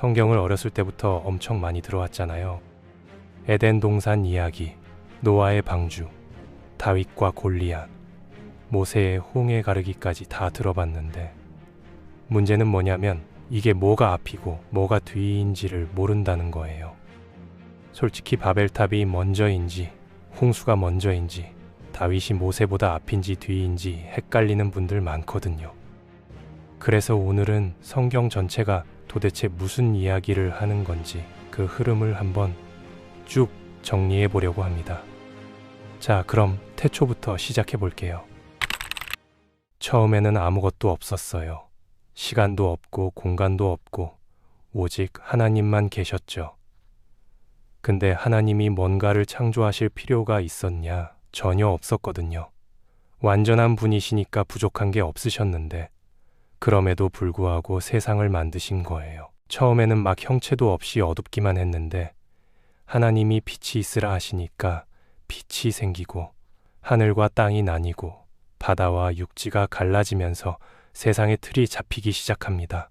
성경을 어렸을 때부터 엄청 많이 들어왔잖아요. 에덴 동산 이야기, 노아의 방주, 다윗과 골리앗, 모세의 홍해 가르기까지 다 들어봤는데 문제는 뭐냐면 이게 뭐가 앞이고 뭐가 뒤인지를 모른다는 거예요. 솔직히 바벨탑이 먼저인지 홍수가 먼저인지 다윗이 모세보다 앞인지 뒤인지 헷갈리는 분들 많거든요. 그래서 오늘은 성경 전체가 도대체 무슨 이야기를 하는 건지 그 흐름을 한번 쭉 정리해 보려고 합니다. 자, 그럼 태초부터 시작해 볼게요. 처음에는 아무것도 없었어요. 시간도 없고 공간도 없고 오직 하나님만 계셨죠. 근데 하나님이 뭔가를 창조하실 필요가 있었냐? 전혀 없었거든요. 완전한 분이시니까 부족한 게 없으셨는데, 그럼에도 불구하고 세상을 만드신 거예요. 처음에는 막 형체도 없이 어둡기만 했는데, 하나님이 빛이 있으라 하시니까 빛이 생기고, 하늘과 땅이 나뉘고, 바다와 육지가 갈라지면서 세상의 틀이 잡히기 시작합니다.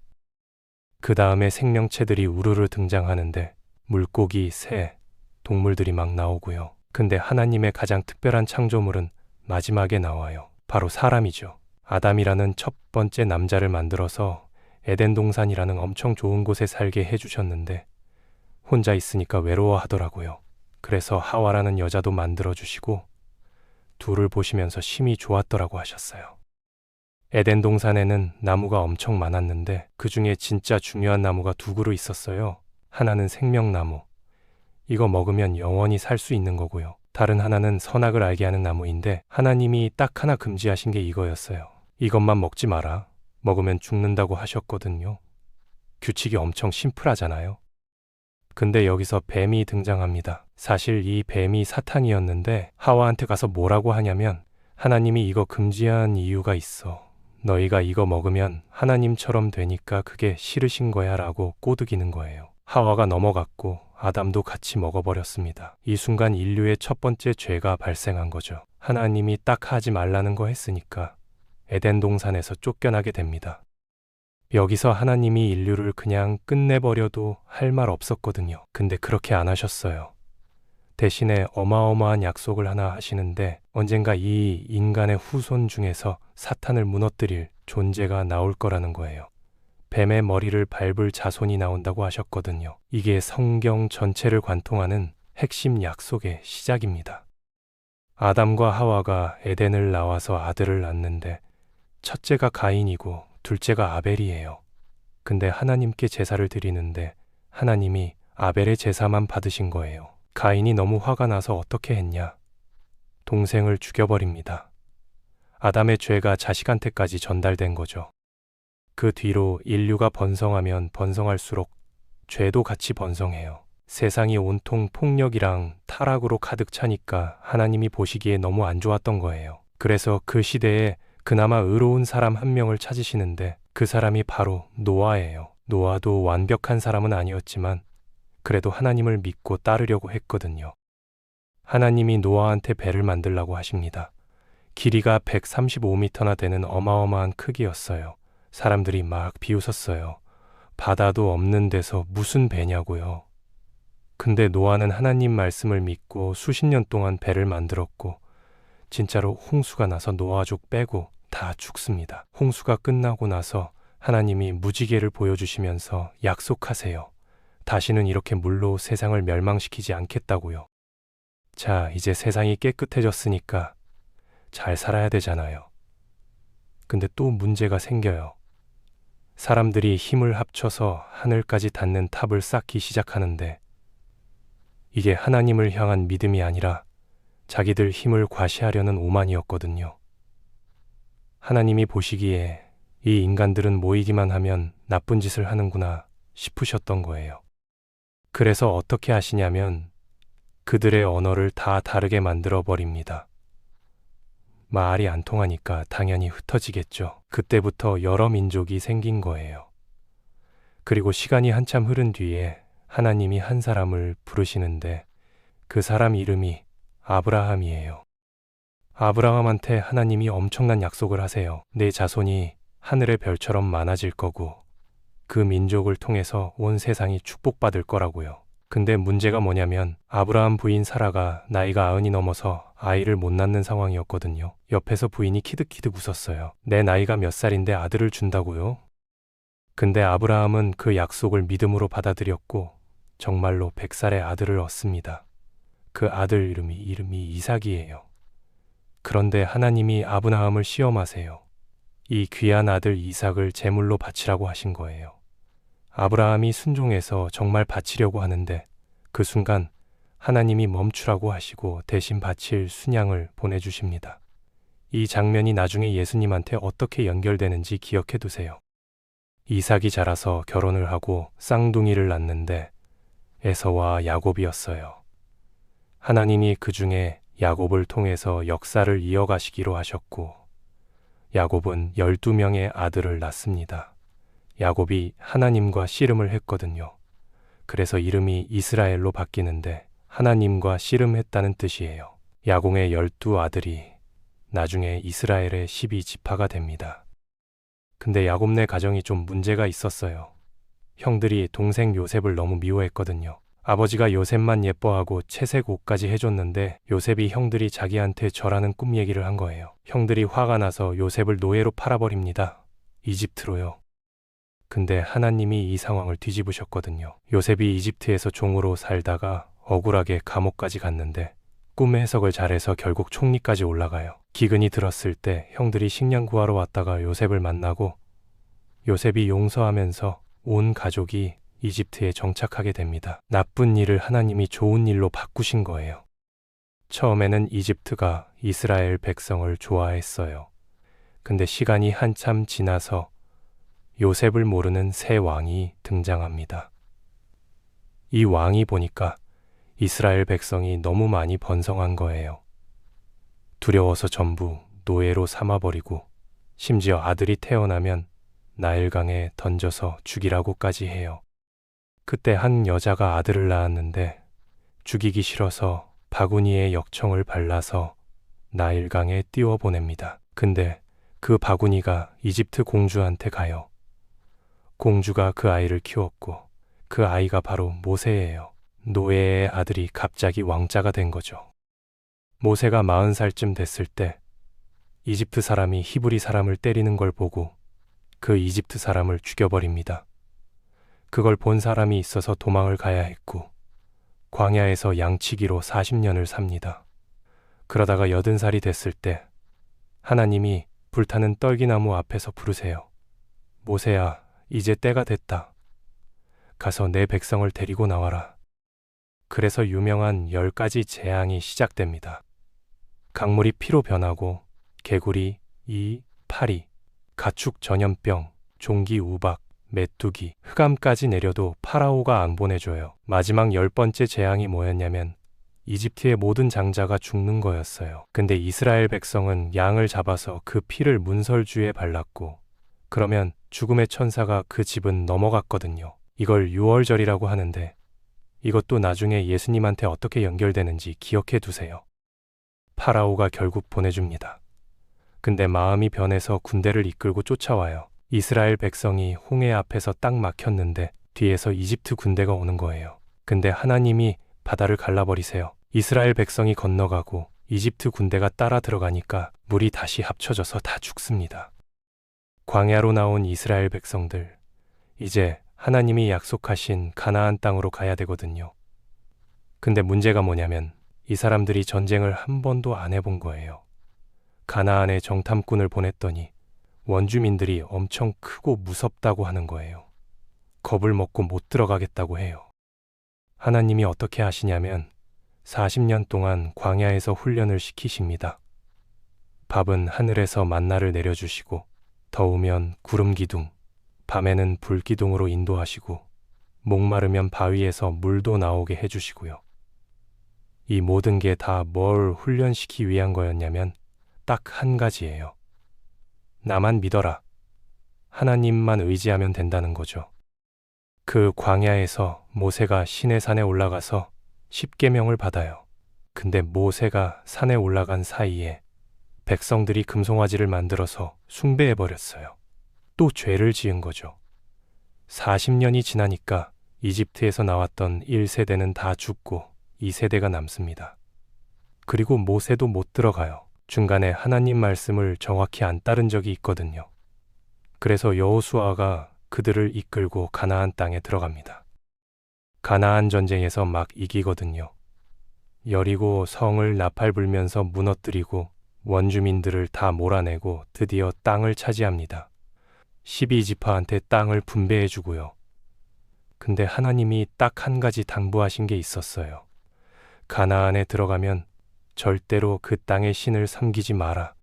그 다음에 생명체들이 우르르 등장하는데, 물고기, 새, 동물들이 막 나오고요. 근데 하나님의 가장 특별한 창조물은 마지막에 나와요. 바로 사람이죠. 아담이라는 첫 번째 남자를 만들어서 에덴 동산이라는 엄청 좋은 곳에 살게 해주셨는데 혼자 있으니까 외로워하더라고요. 그래서 하와라는 여자도 만들어 주시고 둘을 보시면서 심히 좋았더라고 하셨어요. 에덴 동산에는 나무가 엄청 많았는데 그 중에 진짜 중요한 나무가 두 그루 있었어요. 하나는 생명나무. 이거 먹으면 영원히 살 수 있는 거고요. 다른 하나는 선악을 알게 하는 나무인데 하나님이 딱 하나 금지하신 게 이거였어요. 이것만 먹지 마라. 먹으면 죽는다고 하셨거든요. 규칙이 엄청 심플하잖아요. 근데 여기서 뱀이 등장합니다. 사실 이 뱀이 사탄이었는데 하와한테 가서 뭐라고 하냐면 하나님이 이거 금지한 이유가 있어. 너희가 이거 먹으면 하나님처럼 되니까 그게 싫으신 거야 라고 꼬드기는 거예요. 하와가 넘어갔고 아담도 같이 먹어버렸습니다. 이 순간 인류의 첫 번째 죄가 발생한 거죠. 하나님이 딱 하지 말라는 거 했으니까 에덴 동산에서 쫓겨나게 됩니다. 여기서 하나님이 인류를 그냥 끝내버려도 할 말 없었거든요. 근데 그렇게 안 하셨어요. 대신에 어마어마한 약속을 하나 하시는데 언젠가 이 인간의 후손 중에서 사탄을 무너뜨릴 존재가 나올 거라는 거예요. 뱀의 머리를 밟을 자손이 나온다고 하셨거든요. 이게 성경 전체를 관통하는 핵심 약속의 시작입니다. 아담과 하와가 에덴을 나와서 아들을 낳는데 첫째가 가인이고 둘째가 아벨이에요. 근데 하나님께 제사를 드리는데 하나님이 아벨의 제사만 받으신 거예요. 가인이 너무 화가 나서 어떻게 했냐? 동생을 죽여버립니다. 아담의 죄가 자식한테까지 전달된 거죠. 그 뒤로 인류가 번성하면 번성할수록 죄도 같이 번성해요. 세상이 온통 폭력이랑 타락으로 가득 차니까 하나님이 보시기에 너무 안 좋았던 거예요. 그래서 그 시대에 그나마 의로운 사람 한 명을 찾으시는데 그 사람이 바로 노아예요. 노아도 완벽한 사람은 아니었지만 그래도 하나님을 믿고 따르려고 했거든요. 하나님이 노아한테 배를 만들라고 하십니다. 길이가 135m나 되는 어마어마한 크기였어요. 사람들이 막 비웃었어요. 바다도 없는 데서 무슨 배냐고요. 근데 노아는 하나님 말씀을 믿고 수십 년 동안 배를 만들었고 진짜로 홍수가 나서 노아족 빼고 다 죽습니다. 홍수가 끝나고 나서 하나님이 무지개를 보여주시면서 약속하세요. 다시는 이렇게 물로 세상을 멸망시키지 않겠다고요. 자, 이제 세상이 깨끗해졌으니까 잘 살아야 되잖아요. 근데 또 문제가 생겨요. 사람들이 힘을 합쳐서 하늘까지 닿는 탑을 쌓기 시작하는데 이게 하나님을 향한 믿음이 아니라 자기들 힘을 과시하려는 오만이었거든요. 하나님이 보시기에 이 인간들은 모이기만 하면 나쁜 짓을 하는구나 싶으셨던 거예요. 그래서 어떻게 하시냐면 그들의 언어를 다 다르게 만들어 버립니다. 말이 안 통하니까 당연히 흩어지겠죠. 그때부터 여러 민족이 생긴 거예요. 그리고 시간이 한참 흐른 뒤에 하나님이 한 사람을 부르시는데 그 사람 이름이 아브라함이에요. 아브라함한테 하나님이 엄청난 약속을 하세요. 내 자손이 하늘의 별처럼 많아질 거고 그 민족을 통해서 온 세상이 축복받을 거라고요. 근데 문제가 뭐냐면 아브라함 부인 사라가 나이가 아흔이 넘어서 아이를 못 낳는 상황이었거든요. 옆에서 부인이 키득키득 웃었어요. 내 나이가 몇 살인데 아들을 준다고요? 근데 아브라함은 그 약속을 믿음으로 받아들였고 정말로 백살의 아들을 얻습니다. 그 아들 이름이 이름이 이삭이에요. 그런데 하나님이 아브라함을 시험하세요. 이 귀한 아들 이삭을 제물로 바치라고 하신 거예요. 아브라함이 순종해서 정말 바치려고 하는데 그 순간 하나님이 멈추라고 하시고 대신 바칠 순양을 보내주십니다. 이 장면이 나중에 예수님한테 어떻게 연결되는지 기억해 두세요. 이삭이 자라서 결혼을 하고 쌍둥이를 낳는데 에서와 야곱이었어요. 하나님이 그 중에 야곱을 통해서 역사를 이어가시기로 하셨고, 야곱은 12명의 아들을 낳습니다. 야곱이 하나님과 씨름을 했거든요. 그래서 이름이 이스라엘로 바뀌는데 하나님과 씨름했다는 뜻이에요. 야공의 열두 아들이 나중에 이스라엘의 12 지파가 됩니다. 근데 야곱네 가정이 좀 문제가 있었어요. 형들이 동생 요셉을 너무 미워했거든요. 아버지가 요셉만 예뻐하고 채색 옷까지 해줬는데 요셉이 형들이 자기한테 저라는 꿈 얘기를 한 거예요. 형들이 화가 나서 요셉을 노예로 팔아버립니다. 이집트로요. 근데 하나님이 이 상황을 뒤집으셨거든요. 요셉이 이집트에서 종으로 살다가 억울하게 감옥까지 갔는데 꿈의 해석을 잘해서 결국 총리까지 올라가요. 기근이 들었을 때 형들이 식량 구하러 왔다가 요셉을 만나고 요셉이 용서하면서 온 가족이 이집트에 정착하게 됩니다. 나쁜 일을 하나님이 좋은 일로 바꾸신 거예요. 처음에는 이집트가 이스라엘 백성을 좋아했어요. 근데 시간이 한참 지나서 요셉을 모르는 새 왕이 등장합니다. 이 왕이 보니까 이스라엘 백성이 너무 많이 번성한 거예요. 두려워서 전부 노예로 삼아버리고 심지어 아들이 태어나면 나일강에 던져서 죽이라고까지 해요. 그때 한 여자가 아들을 낳았는데 죽이기 싫어서 바구니에 역청을 발라서 나일강에 띄워 보냅니다. 근데 그 바구니가 이집트 공주한테 가요. 공주가 그 아이를 키웠고 그 아이가 바로 모세예요. 노예의 아들이 갑자기 왕자가 된 거죠. 모세가 마흔 살쯤 됐을 때 이집트 사람이 히브리 사람을 때리는 걸 보고 그 이집트 사람을 죽여버립니다. 그걸 본 사람이 있어서 도망을 가야 했고, 광야에서 양치기로 40년을 삽니다. 그러다가 여든 살이 됐을 때, 하나님이 불타는 떨기나무 앞에서 부르세요. 모세야, 이제 때가 됐다. 가서 내 백성을 데리고 나와라. 그래서 유명한 열 가지 재앙이 시작됩니다. 강물이 피로 변하고, 개구리, 이, 파리, 가축 전염병, 종기 우박, 메뚜기, 흑암까지 내려도 파라오가 안 보내줘요. 마지막 열 번째 재앙이 뭐였냐면 이집트의 모든 장자가 죽는 거였어요. 근데 이스라엘 백성은 양을 잡아서 그 피를 문설주에 발랐고 그러면 죽음의 천사가 그 집은 넘어갔거든요. 이걸 유월절이라고 하는데 이것도 나중에 예수님한테 어떻게 연결되는지 기억해 두세요. 파라오가 결국 보내줍니다. 근데 마음이 변해서 군대를 이끌고 쫓아와요. 이스라엘 백성이 홍해 앞에서 딱 막혔는데 뒤에서 이집트 군대가 오는 거예요. 근데 하나님이 바다를 갈라버리세요. 이스라엘 백성이 건너가고 이집트 군대가 따라 들어가니까 물이 다시 합쳐져서 다 죽습니다. 광야로 나온 이스라엘 백성들, 이제 하나님이 약속하신 가나안 땅으로 가야 되거든요. 근데 문제가 뭐냐면 이 사람들이 전쟁을 한 번도 안 해본 거예요. 가나안에 정탐꾼을 보냈더니 원주민들이 엄청 크고 무섭다고 하는 거예요. 겁을 먹고 못 들어가겠다고 해요. 하나님이 어떻게 하시냐면 40년 동안 광야에서 훈련을 시키십니다. 밥은 하늘에서 만나를 내려주시고 더우면 구름 기둥, 밤에는 불 기둥으로 인도하시고 목마르면 바위에서 물도 나오게 해주시고요. 이 모든 게 다 뭘 훈련시키기 위한 거였냐면 딱 한 가지예요. 나만 믿어라. 하나님만 의지하면 된다는 거죠. 그 광야에서 모세가 신의 산에 올라가서 십계명을 받아요. 근데 모세가 산에 올라간 사이에 백성들이 금송아지를 만들어서 숭배해 버렸어요. 또 죄를 지은 거죠. 40년이 지나니까 이집트에서 나왔던 1세대는 다 죽고 2세대가 남습니다. 그리고 모세도 못 들어가요. 중간에 하나님 말씀을 정확히 안 따른 적이 있거든요. 그래서 여호수아가 그들을 이끌고 가나안 땅에 들어갑니다. 가나안 전쟁에서 막 이기거든요. 여리고 성을 나팔 불면서 무너뜨리고 원주민들을 다 몰아내고 드디어 땅을 차지합니다. 12지파한테 땅을 분배해 주고요. 근데 하나님이 딱 한 가지 당부하신 게 있었어요. 가나안에 들어가면 절대로 그 땅의 신을 섬기지 마라.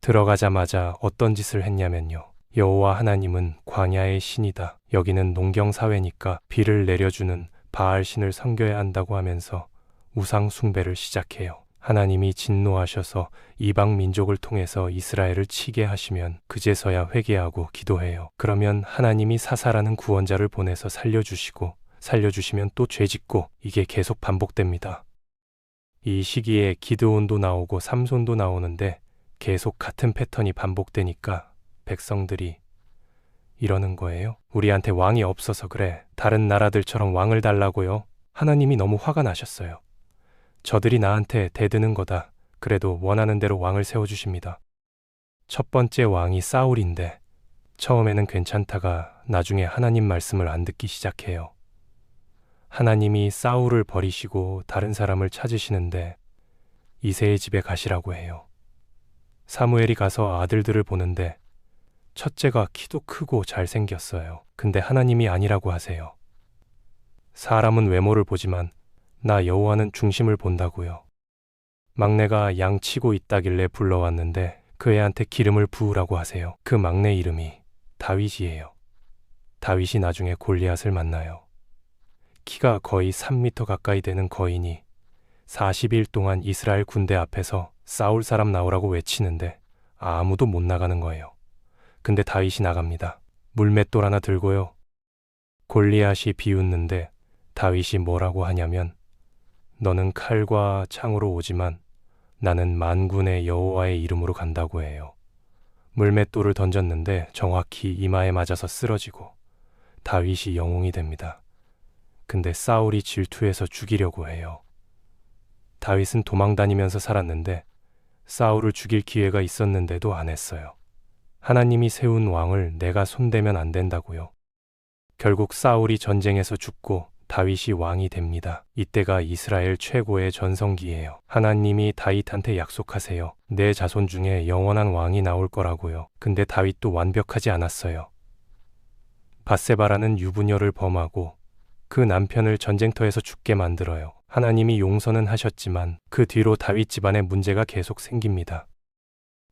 들어가자마자 어떤 짓을 했냐면요. 여호와 하나님은 광야의 신이다. 여기는 농경 사회니까 비를 내려주는 바알 신을 섬겨야 한다고 하면서 우상 숭배를 시작해요. 하나님이 진노하셔서 이방 민족을 통해서 이스라엘을 치게 하시면 그제서야 회개하고 기도해요. 그러면 하나님이 사사라는 구원자를 보내서 살려주시고 살려주시면 또 죄짓고 이게 계속 반복됩니다. 이 시기에 기드온도 나오고 삼손도 나오는데 계속 같은 패턴이 반복되니까 백성들이 이러는 거예요. 우리한테 왕이 없어서 그래. 다른 나라들처럼 왕을 달라고요. 하나님이 너무 화가 나셨어요. 저들이 나한테 대드는 거다. 그래도 원하는 대로 왕을 세워주십니다. 첫 번째 왕이 사울인데 처음에는 괜찮다가 나중에 하나님 말씀을 안 듣기 시작해요. 하나님이 사울을 버리시고 다른 사람을 찾으시는데 이세의 집에 가시라고 해요. 사무엘이 가서 아들들을 보는데 첫째가 키도 크고 잘생겼어요. 근데 하나님이 아니라고 하세요. 사람은 외모를 보지만 나 여호와는 중심을 본다고요. 막내가 양 치고 있다길래 불러왔는데 그 애한테 기름을 부으라고 하세요. 그 막내 이름이 다윗이에요. 다윗이 나중에 골리앗을 만나요. 키가 거의 3미터 가까이 되는 거인이 40일 동안 이스라엘 군대 앞에서 싸울 사람 나오라고 외치는데 아무도 못 나가는 거예요. 근데 다윗이 나갑니다. 물맷돌 하나 들고요. 골리앗이 비웃는데 다윗이 뭐라고 하냐면 너는 칼과 창으로 오지만 나는 만군의 여호와의 이름으로 간다고 해요. 물맷돌을 던졌는데 정확히 이마에 맞아서 쓰러지고 다윗이 영웅이 됩니다. 근데 사울이 질투해서 죽이려고 해요. 다윗은 도망 다니면서 살았는데 사울을 죽일 기회가 있었는데도 안 했어요. 하나님이 세운 왕을 내가 손대면 안 된다고요. 결국 사울이 전쟁에서 죽고 다윗이 왕이 됩니다. 이때가 이스라엘 최고의 전성기예요. 하나님이 다윗한테 약속하세요. 내 자손 중에 영원한 왕이 나올 거라고요. 근데 다윗도 완벽하지 않았어요. 바세바라는 유부녀를 범하고 그 남편을 전쟁터에서 죽게 만들어요. 하나님이 용서는 하셨지만 그 뒤로 다윗 집안에 문제가 계속 생깁니다.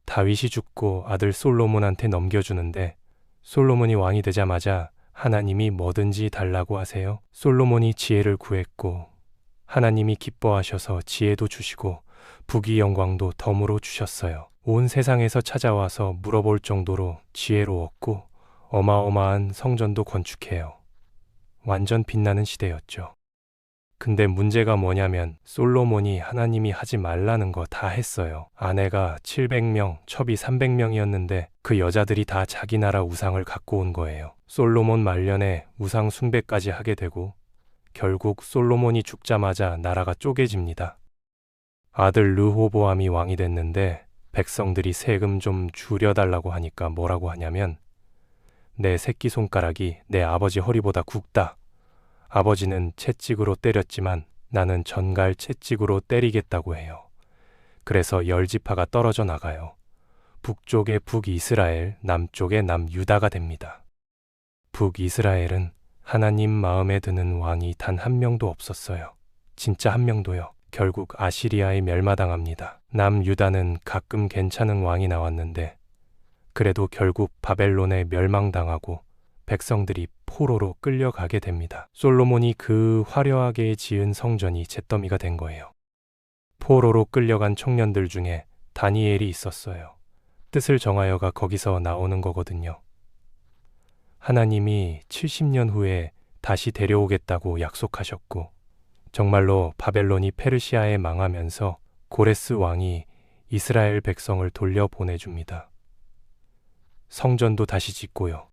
다윗이 죽고 아들 솔로몬한테 넘겨주는데 솔로몬이 왕이 되자마자 하나님이 뭐든지 달라고 하세요. 솔로몬이 지혜를 구했고 하나님이 기뻐하셔서 지혜도 주시고 부귀 영광도 덤으로 주셨어요. 온 세상에서 찾아와서 물어볼 정도로 지혜로웠고 어마어마한 성전도 건축해요. 완전 빛나는 시대였죠. 근데 문제가 뭐냐면 솔로몬이 하나님이 하지 말라는 거 다 했어요. 아내가 700명, 첩이 300명이었는데 그 여자들이 다 자기 나라 우상을 갖고 온 거예요. 솔로몬 말년에 우상 숭배까지 하게 되고 결국 솔로몬이 죽자마자 나라가 쪼개집니다. 아들 르호보암이 왕이 됐는데 백성들이 세금 좀 줄여달라고 하니까 뭐라고 하냐면 내 새끼손가락이 내 아버지 허리보다 굵다. 아버지는 채찍으로 때렸지만 나는 전갈 채찍으로 때리겠다고 해요. 그래서 열 지파가 떨어져 나가요. 북쪽의 북이스라엘, 남쪽의 남유다가 됩니다. 북이스라엘은 하나님 마음에 드는 왕이 단 한 명도 없었어요. 진짜 한 명도요. 결국 아시리아에 멸마당합니다. 남유다는 가끔 괜찮은 왕이 나왔는데 그래도 결국 바벨론에 멸망당하고 백성들이 포로로 끌려가게 됩니다. 솔로몬이 그 화려하게 지은 성전이 잿더미가 된 거예요. 포로로 끌려간 청년들 중에 다니엘이 있었어요. 뜻을 정하여가 거기서 나오는 거거든요. 하나님이 70년 후에 다시 데려오겠다고 약속하셨고, 정말로 바벨론이 페르시아에 망하면서 고레스 왕이 이스라엘 백성을 돌려 보내줍니다. 성전도 다시 짓고요.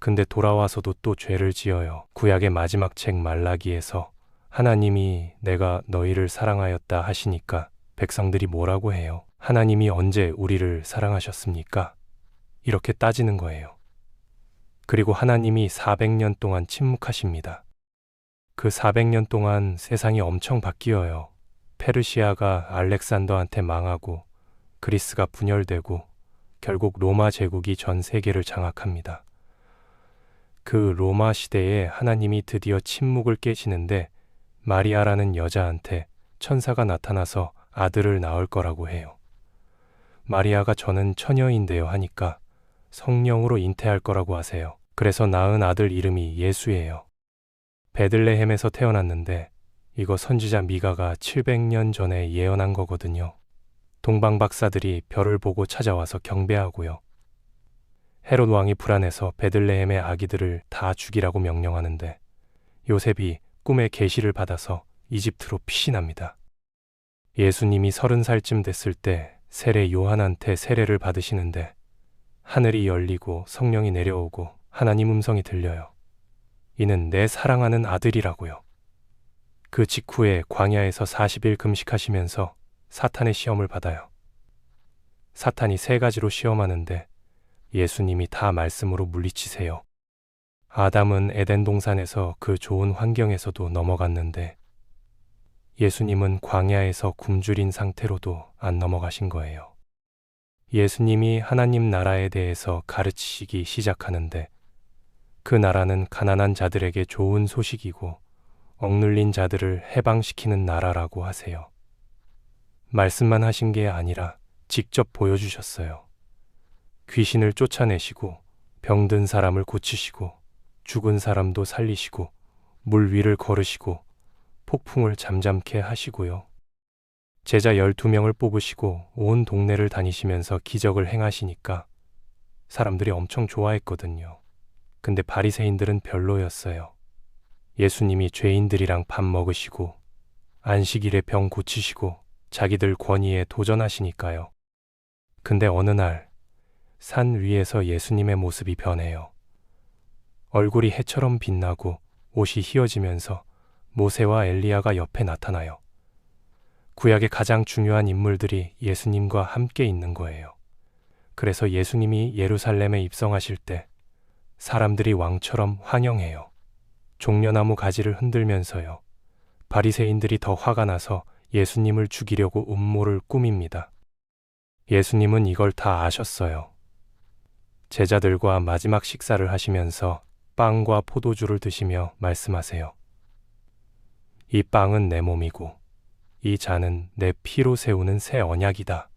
근데 돌아와서도 또 죄를 지어요. 구약의 마지막 책 말라기에서 하나님이 내가 너희를 사랑하였다 하시니까 백성들이 뭐라고 해요? 하나님이 언제 우리를 사랑하셨습니까? 이렇게 따지는 거예요. 그리고 하나님이 400년 동안 침묵하십니다. 그 400년 동안 세상이 엄청 바뀌어요. 페르시아가 알렉산더한테 망하고 그리스가 분열되고 결국 로마 제국이 전 세계를 장악합니다. 그 로마 시대에 하나님이 드디어 침묵을 깨시는데 마리아라는 여자한테 천사가 나타나서 아들을 낳을 거라고 해요. 마리아가 저는 처녀인데요 하니까 성령으로 잉태할 거라고 하세요. 그래서 낳은 아들 이름이 예수예요. 베들레헴에서 태어났는데 이거 선지자 미가가 700년 전에 예언한 거거든요. 동방 박사들이 별을 보고 찾아와서 경배하고요. 헤롯 왕이 불안해서 베들레헴의 아기들을 다 죽이라고 명령하는데 요셉이 꿈의 계시를 받아서 이집트로 피신합니다. 예수님이 서른 살쯤 됐을 때 세례 요한한테 세례를 받으시는데 하늘이 열리고 성령이 내려오고 하나님 음성이 들려요. 이는 내 사랑하는 아들이라고요. 그 직후에 광야에서 40일 금식하시면서 사탄의 시험을 받아요. 사탄이 세 가지로 시험하는데 예수님이 다 말씀으로 물리치세요. 아담은 에덴 동산에서 그 좋은 환경에서도 넘어갔는데 예수님은 광야에서 굶주린 상태로도 안 넘어가신 거예요. 예수님이 하나님 나라에 대해서 가르치시기 시작하는데 그 나라는 가난한 자들에게 좋은 소식이고 억눌린 자들을 해방시키는 나라라고 하세요. 말씀만 하신 게 아니라 직접 보여주셨어요. 귀신을 쫓아내시고 병든 사람을 고치시고 죽은 사람도 살리시고 물 위를 걸으시고 폭풍을 잠잠케 하시고요. 제자 12명을 뽑으시고 온 동네를 다니시면서 기적을 행하시니까 사람들이 엄청 좋아했거든요. 근데 바리새인들은 별로였어요. 예수님이 죄인들이랑 밥 먹으시고 안식일에 병 고치시고 자기들 권위에 도전하시니까요. 근데 어느 날 산 위에서 예수님의 모습이 변해요. 얼굴이 해처럼 빛나고 옷이 휘어지면서 모세와 엘리야가 옆에 나타나요. 구약의 가장 중요한 인물들이 예수님과 함께 있는 거예요. 그래서 예수님이 예루살렘에 입성하실 때 사람들이 왕처럼 환영해요. 종려나무 가지를 흔들면서요. 바리새인들이 더 화가 나서 예수님을 죽이려고 음모를 꾸밉니다. 예수님은 이걸 다 아셨어요. 제자들과 마지막 식사를 하시면서 빵과 포도주를 드시며 말씀하세요. 이 빵은 내 몸이고 이 잔은 내 피로 세우는 새 언약이다.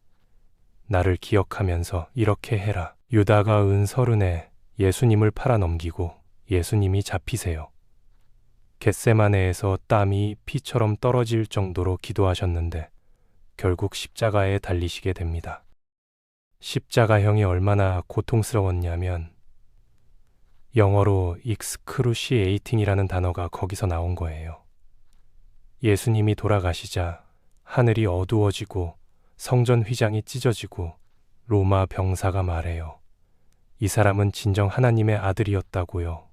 나를 기억하면서 이렇게 해라. 유다가 은 서른에 예수님을 팔아 넘기고 예수님이 잡히세요. 겟세마네에서 땀이 피처럼 떨어질 정도로 기도하셨는데 결국 십자가에 달리시게 됩니다. 십자가형이 얼마나 고통스러웠냐면 영어로 익스크루시에이팅이라는 단어가 거기서 나온 거예요. 예수님이 돌아가시자 하늘이 어두워지고 성전 휘장이 찢어지고 로마 병사가 말해요. 이 사람은 진정 하나님의 아들이었다고요.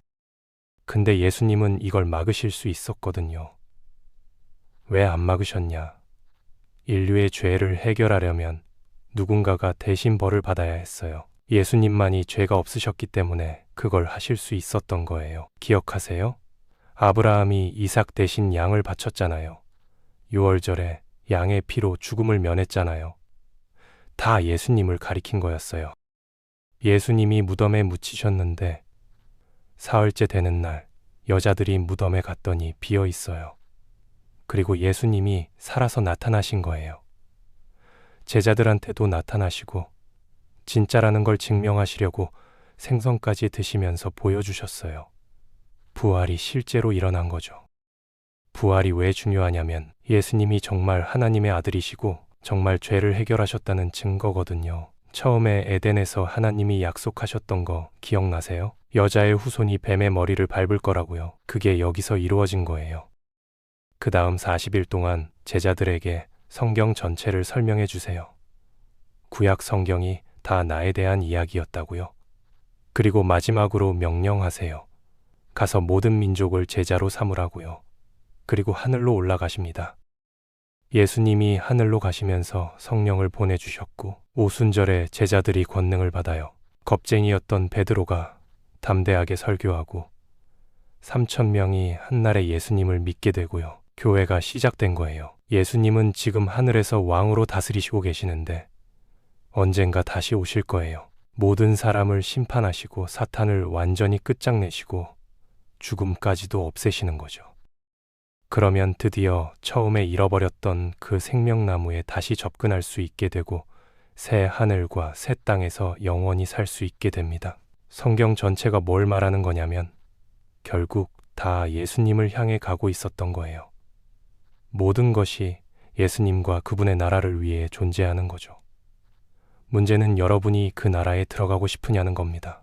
근데 예수님은 이걸 막으실 수 있었거든요. 왜 안 막으셨냐? 인류의 죄를 해결하려면 누군가가 대신 벌을 받아야 했어요. 예수님만이 죄가 없으셨기 때문에 그걸 하실 수 있었던 거예요. 기억하세요? 아브라함이 이삭 대신 양을 바쳤잖아요. 6월절에 양의 피로 죽음을 면했잖아요. 다 예수님을 가리킨 거였어요. 예수님이 무덤에 묻히셨는데 사흘째 되는 날 여자들이 무덤에 갔더니 비어 있어요. 그리고 예수님이 살아서 나타나신 거예요. 제자들한테도 나타나시고 진짜라는 걸 증명하시려고 생선까지 드시면서 보여주셨어요. 부활이 실제로 일어난 거죠. 부활이 왜 중요하냐면 예수님이 정말 하나님의 아들이시고 정말 죄를 해결하셨다는 증거거든요. 처음에 에덴에서 하나님이 약속하셨던 거 기억나세요? 여자의 후손이 뱀의 머리를 밟을 거라고요. 그게 여기서 이루어진 거예요. 그 다음 40일 동안 제자들에게 성경 전체를 설명해 주세요. 구약 성경이 다 나에 대한 이야기였다고요. 그리고 마지막으로 명령하세요. 가서 모든 민족을 제자로 삼으라고요. 그리고 하늘로 올라가십니다. 예수님이 하늘로 가시면서 성령을 보내주셨고 오순절에 제자들이 권능을 받아요. 겁쟁이였던 베드로가 담대하게 설교하고 3천 명이 한날에 예수님을 믿게 되고요. 교회가 시작된 거예요. 예수님은 지금 하늘에서 왕으로 다스리시고 계시는데 언젠가 다시 오실 거예요. 모든 사람을 심판하시고 사탄을 완전히 끝장내시고 죽음까지도 없애시는 거죠. 그러면 드디어 처음에 잃어버렸던 그 생명나무에 다시 접근할 수 있게 되고 새 하늘과 새 땅에서 영원히 살 수 있게 됩니다. 성경 전체가 뭘 말하는 거냐면 결국 다 예수님을 향해 가고 있었던 거예요. 모든 것이 예수님과 그분의 나라를 위해 존재하는 거죠. 문제는 여러분이 그 나라에 들어가고 싶으냐는 겁니다.